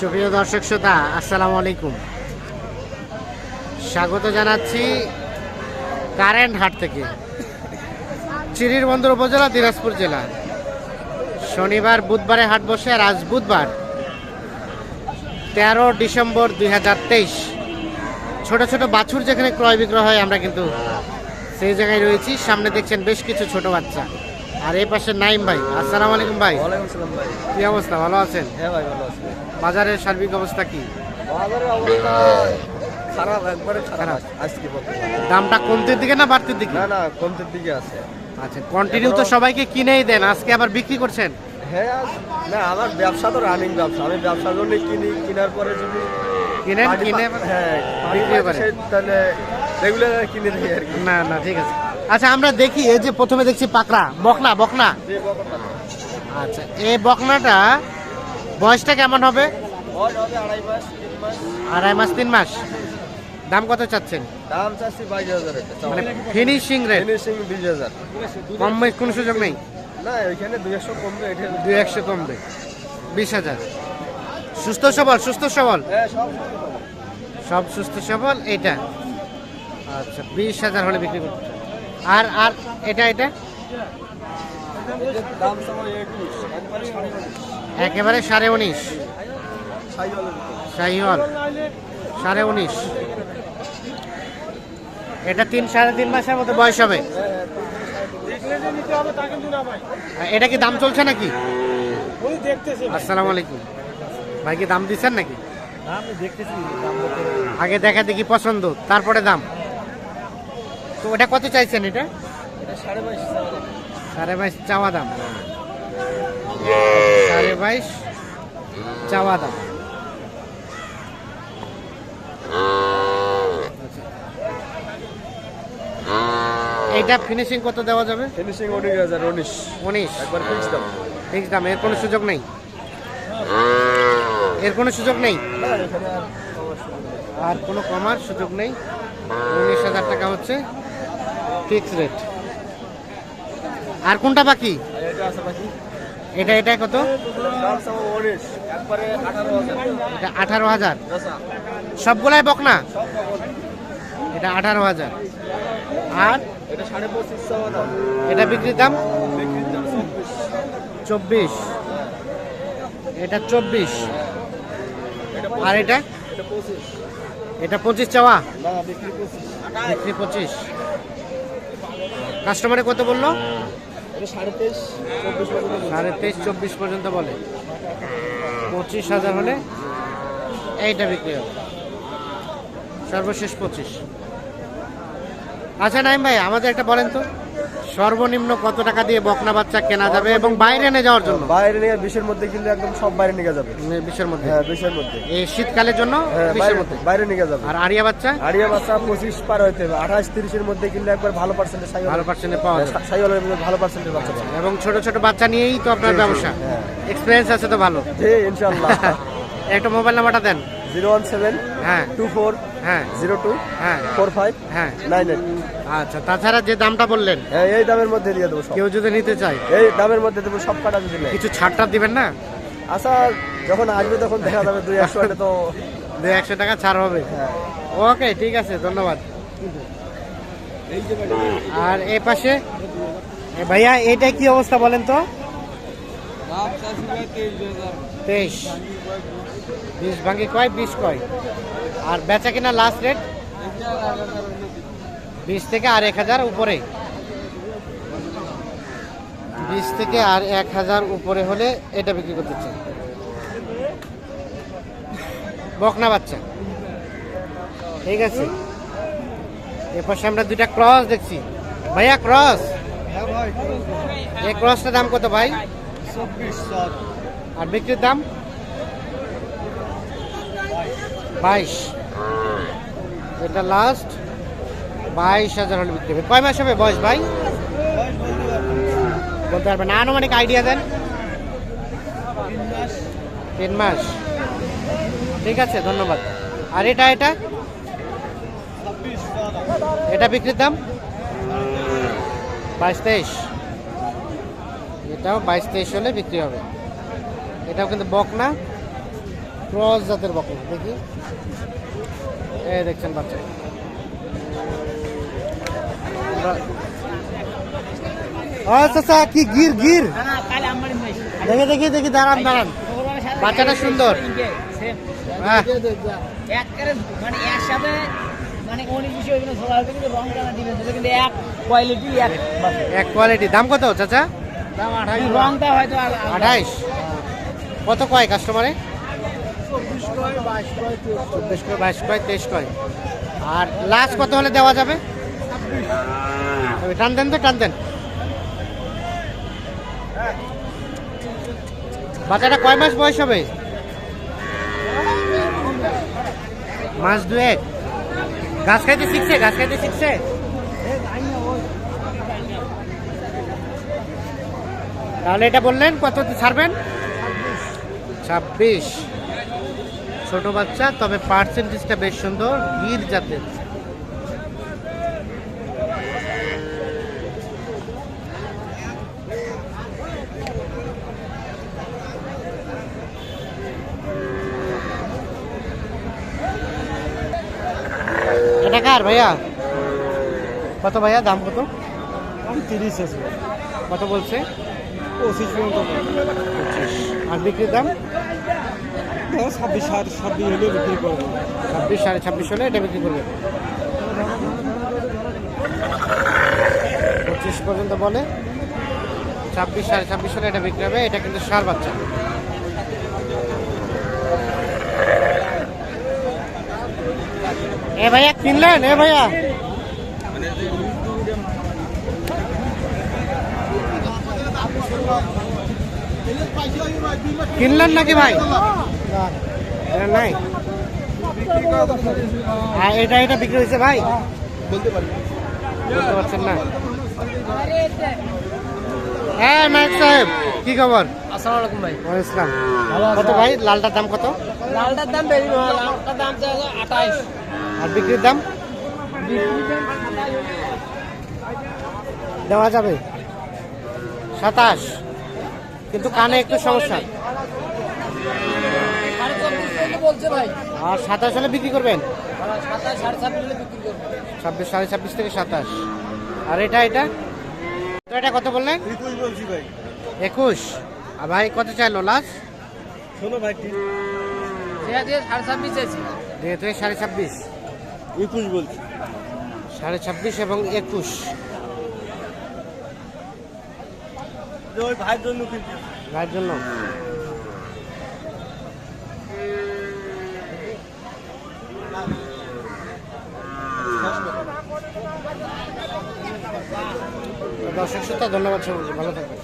সুপ্রিয় দর্শক শ্রোতা, আসসালামু আলাইকুম। স্বাগত জানাচ্ছি কারেন্ট হাট থেকে। চিরির বন্দর উপজেলা, দিনাজপুর জেলা। শনিবার, বুধবারে হাট বসে, আর আজ বুধবার, তেরো ডিসেম্বর দুই হাজার তেইশ। ছোট ছোট বাছুর যেখানে ক্রয় বিক্রয় হয়, আমরা কিন্তু সেই জায়গায় রয়েছি। সামনে দেখছেন বেশ কিছু ছোট বাচ্চা। আর এই পাশে নাইম ভাই। আসসালামু আলাইকুম ভাই। ওয়ালাইকুম সালাম ভাই। কি অবস্থা? ভালো আছেন? হ্যাঁ ভাই ভালো আছি। বাজারের সার্বিক অবস্থা কি? বাজারের অবস্থা খারাপ একবারে খারাপ খারাপ। আজকে দামটা কমতির দিকে না বাড়তির দিকে? না না কমতের দিকে আছে। আচ্ছা কন্টিনিউ তো সবাইকে কিনেই দেন আজকে আবার বিক্রি করছেন? হ্যাঁ না আমার ব্যবসা তো রানিং ব্যবসা। আমি ব্যবসার জন্য কিনি কেনার পরে যদি কিনেন কিনে হ্যাঁ বিক্রি করেন। তাহলে রেগুলার কিনে দিই আর কি। না না ঠিক আছে। আচ্ছা আমরা দেখি এই যে প্রথমে দেখছি পাকড়া। বকনা বকনা। আচ্ছা এই বকনাটা বয়সটা কেমন হবে? আড়াই মাস তিন মাস। দাম কত চাচ্ছেন? দাম চাচ্ছি বাইশ হাজার মানে ফিনিশিং রেট ফিনিশিং বিশ হাজার। কম কোনো সুযোগ নেই? না ওইখানে দুই একশো কমবে দুই একশো কমবে। বিশ হাজার। সুস্থ সবল সুস্থ সবল? হ্যাঁ সব সুস্থ সবল। এটা আচ্ছা বিশ হাজার হলে বিক্রি করতে। আর আর এটা এটা? একবারে সাড়ে উনিশ। শাহিওয়াল সাড়ে উনিশ। এটা তিন সাড়ে তিন মাসের মতো বয়স হবে। এটা কি দাম চলছে নাকি? আসসালামু আলাইকুম। ভাই কি দাম দিচ্ছেন নাকি? আগে দেখা দেখি পছন্দ তারপরে দাম। তো ওটা কত চাইছেন এটা? সাড়ে বাইশ চাওয়া দাম। সাড়ে বাইশ চাওয়া দাম। এটা ফিনিশিং কত দেওয়া যাবে? ফিনিশিং উনিশ হাজার উনিশ। উনিশ। একবার ফিক্স দাম। ফিক্স দাম এর কোনো সুযোগ নেই? এর কোনো সুযোগ নেই? আর নেই। আর কোনো কমার সুযোগ নেই? উনিশ হাজার টাকা হচ্ছে ফিক্স রেট আর কোনটা বাকি? এটা এটা কত? আঠারো হাজার। সবগুলাই বকনা? এটা আঠারো হাজার। আর? এটা বিক্রির দাম? চব্বিশ। এটা চব্বিশ। আর এটা? এটা পঁচিশ চাওয়া? বিক্রি পঁচিশ। কাস্টমারে কত বলল? সাড়ে তেইশ চব্বিশ পর্যন্ত বলে। পঁচিশ হাজার হলে এইটা বিক্রি হবে। সর্বশেষ পঁচিশ। আচ্ছা নাইম ভাই আমাদের একটা বলেন তো। সর্বনিম্ন কত টাকা দিয়ে বকনা বাচ্চা কেনা যাবে এবং বাইরে নিয়ে যাওয়ার জন্য? বাইরে নিয়ে বিশের মধ্যে কিনলে একদম সব বাইরে নিয়ে যাবে। বিশের মধ্যে? হ্যাঁ বিশের মধ্যে। এই শীতকালের জন্য হ্যাঁ বিশের মধ্যে? বাইরে নিয়ে যাবে। আর আরিয়া বাচ্চা? আড়িয়া বাচ্চা পঁচিশ পার হইতে হবে। আঠাশ তিরিশের মধ্যে কিনলে একবার ভালো পার্সেন্টেজ সাই ভালো পার্সেন্টে পাওয়া যাবে। সাইওয়ালের মধ্যে ভালো পার্সেন্টেজ বাচ্চা পাবে। এবং ছোট ছোট বাচ্চা নিয়েই তো আপনার ব্যবসা। হ্যাঁ। এক্সপিরিয়েন্স আছে তো ভালো। জি ইনশাল্লাহ একটা মোবাইল নাম্বারটা দেন। জিরো ওয়ান সেভেন হ্যাঁ। টু ফোর হ্যাঁ জিরো টু হ্যাঁ। ফোর ফাইভ হ্যাঁ। নাইন এইট আচ্ছা তাছাড়া যে দামটা বললেন? হ্যাঁ এই দামের মধ্যে দিয়ে দেবো কেউ যদি নিতে চায়? এই দামের মধ্যে দেবো সব কাটা যদি নেই কিছু ছাড়টা দিবেন না? আচ্ছা যখন আসবে তখন দেখা যাবে দুই একশো এটা তো দুই একশো টাকা ছাড় হবে। হ্যাঁ। ওকে ঠিক আছে ধন্যবাদ। আর এ পাশে? ভাইয়া এইটা কি অবস্থা বলেন তো? তেইশ বিশ ভাঙ্গি কয় বিশ কয়? আর বেচা কিনা লাস্ট রেট বিশ থেকে আর এক হাজার উপরে। বিশ থেকে আর এক হাজার উপরে হলে এটা বিক্রি করতে চাই। বকনা বাচ্চা। ঠিক আছে। এপাশে আমরা দুইটা ক্রস দেখছি। ভাইয়া ক্রস এই ক্রসটার দাম কত ভাই? আর বিক্রির দাম? বাইশ। এটা লাস্ট বাইশ হাজার হলে বিক্রি হবে। কয় মাস হবে বয়স ভাই? বলতে পারবেন না। আনুমানিক আইডিয়া দেন। তিন মাস। ঠিক আছে, ধন্যবাদ। আর এটা এটা? এটা বিক্রির দাম? বাইশ তেইশ। এটাও বাইশ তেইশ হলে বিক্রি হবে। এটাও কিন্তু বক না। ক্রস জাতের বকন দেখি। এই দেখছেন বাচ্চা। ও চাচা কি গির গির? দেখে দেখি দেখি দাঁড়ান দাঁড়ান। বাচ্চাটা সুন্দর। হ্যাঁ। মানে একসাথে মানে এক কোয়ালিটি এক এক কোয়ালিটি দাম কত চাচা? আর আঠাইশ। কত কয় কাস্টমারে চব্বিশ কয়, বাইশ কয়, তেইশ কয়? আর লাস্ট কত হলে দেওয়া যাবে? টান দেন তো, টান দেন। বাচ্চাটা কয় মাস বয়স হবে? মাস দুয়েক। গাছ খাইতে শিখছে গাছ খাইতে শিখছে? তাহলে এটা বললেন, কত ছাড়বেন ছাব্বিশ। ছোট বাচ্চা তবে পার্সেন্টেজটা বেশ সুন্দর গির জাতের। এটা কার ভাইয়া? কত ভাইয়া? দাম কত? তিরিশ আছে। কত বলছে? পঁচিশ পর্যন্ত। আর বিক্রির দাম? ছাব্বিশ সাড়ে ছাব্বিশ হলে বিক্রি করব। ছাব্বিশ সাড়ে ছাব্বিশ হলে এটা বিক্রি করবে। পঁচিশ পর্যন্ত বলে, ছাব্বিশ সাড়ে ছাব্বিশ হলে এটা বিক্রি হবে, এটা কিন্তু সার বাচ্চা। এ ভাইয়া কিনলেন? এ ভাইয়া। কিনলেন নাকি ভাই? এটা নাই। আর এটা এটা বিক্রি হয়েছে ভাই। বলতে পারছেন না। হ্যাঁ নায়ক সাহেব কি খবর? আসসালামু আলাইকুম ভাই। ওয়ালাইকুম ইসলাম কত ভাই? লালটার দাম কত? লালটার দাম বেশি লালটার দাম চাইছে আঠাইশ। আর বিক্রির দাম? দেওয়া যাবে। সাতাশ। কিন্তু কানে একটু সমস্যা। আর সাতাশ হলে বিক্রি করবেন? সাড়ে ছাব্বিশ সাড়ে ছাব্বিশ থেকে সাতাশ। আর এটা এটা? তো এটা কত বললেন? একুশ বলছি ভাই। একুশ। আর ভাই কত চাইলো লাস্ট? শোনো ভাই সাড়ে ছাব্বিশ চাইছি যেহেতু সাড়ে ছাব্বিশ। একুশ বলছি। সাড়ে ছাব্বিশ এবং একুশ। ওই ভাইয়ের জন্য কিনতে গায়ের জন্য? দর্শক শ্রোতা ধন্যবাদ সবাই ভালো থাকবেন।